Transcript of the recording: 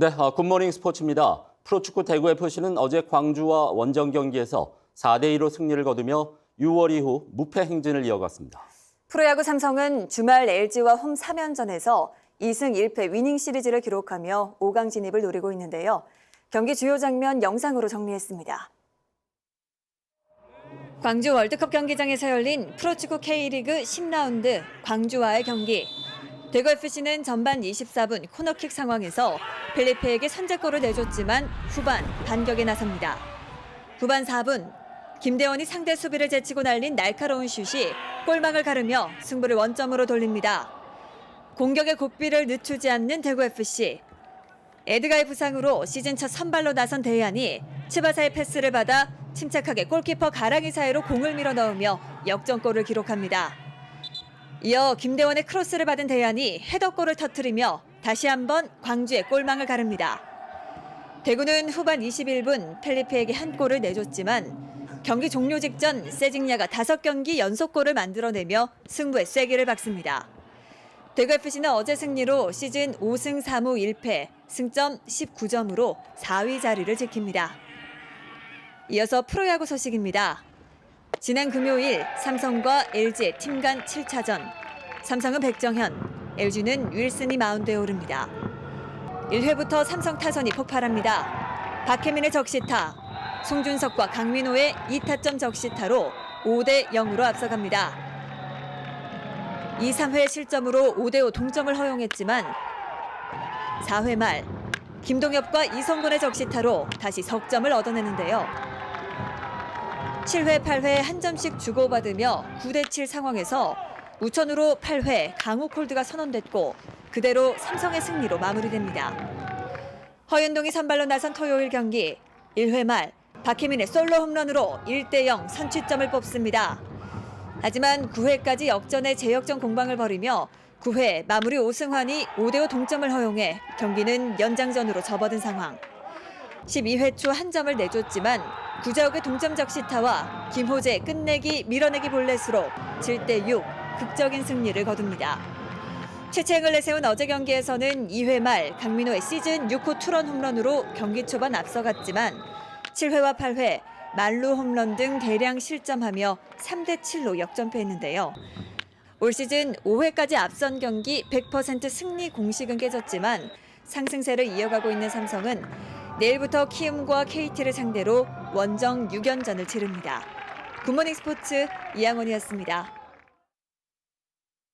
네, 아, 굿모닝 스포츠입니다. 프로축구 대구FC는 어제 광주와 원정 경기에서 4대 2로 승리를 거두며 6월 이후 무패 행진을 이어갔습니다. 프로야구 삼성은 주말 LG와 홈 3연전에서 2승 1패 위닝 시리즈를 기록하며 5강 진입을 노리고 있는데요. 경기 주요 장면 영상으로 정리했습니다. 광주 월드컵 경기장에서 열린 프로축구 K리그 10라운드 광주와의 경기. 대구FC는 전반 24분 코너킥 상황에서 필리페에게 선제골을 내줬지만 후반 반격에 나섭니다. 후반 4분 김대원이 상대 수비를 제치고 날린 날카로운 슛이 골망을 가르며 승부를 원점으로 돌립니다. 공격의 고삐를 늦추지 않는 대구FC. 에드가의 부상으로 시즌 첫 선발로 나선 대안이 치바사의 패스를 받아 침착하게 골키퍼 가랑이 사이로 공을 밀어 넣으며 역전골을 기록합니다. 이어 김대원의 크로스를 받은 대안이 헤더골을 터뜨리며 다시 한번 광주의 골망을 가릅니다. 대구는 후반 21분 펠리페에게 한 골을 내줬지만 경기 종료 직전 세징야가 5경기 연속골을 만들어내며 승부에 쐐기를 박습니다. 대구FC는 어제 승리로 시즌 5승 3무 1패, 승점 19점으로 4위 자리를 지킵니다. 이어서 프로야구 소식입니다. 지난 금요일 삼성과 LG의 팀간 7차전. 삼성은 백정현, LG는 윌슨이 마운드에 오릅니다. 1회부터 삼성 타선이 폭발합니다. 박혜민의 적시타, 송준석과 강민호의 2타점 적시타로 5대 0으로 앞서갑니다. 2, 3회 실점으로 5대 5 동점을 허용했지만 4회 말 김동엽과 이성곤의 적시타로 다시 석점을 얻어내는데요. 7회, 8회 한 점씩 주고받으며 9대 7 상황에서 우천으로 8회 강우 콜드가 선언됐고 그대로 삼성의 승리로 마무리됩니다. 허윤동이 선발로 나선 토요일 경기 1회 말 박혜민의 솔로 홈런으로 1대0 선취점을 뽑습니다. 하지만 9회까지 역전의 재역전 공방을 벌이며 9회 마무리 오승환이 5대5 동점을 허용해 경기는 연장전으로 접어든 상황. 12회 초 한 점을 내줬지만 구자욱의 동점 적시타와 김호재 끝내기 밀어내기 볼넷으로 7대 6 극적인 승리를 거둡니다. 최채행을 내세운 어제 경기에서는 2회 말 강민호의 시즌 6호 투런 홈런으로 경기 초반 앞서갔지만 7회와 8회 말루 홈런 등 대량 실점하며 3대 7로 역전패했는데요. 올 시즌 5회까지 앞선 경기 100% 승리 공식은 깨졌지만 상승세를 이어가고 있는 삼성은 내일부터 키움과 KT를 상대로 원정 6연전을 치릅니다. 굿모닝 스포츠 이양원이었습니다.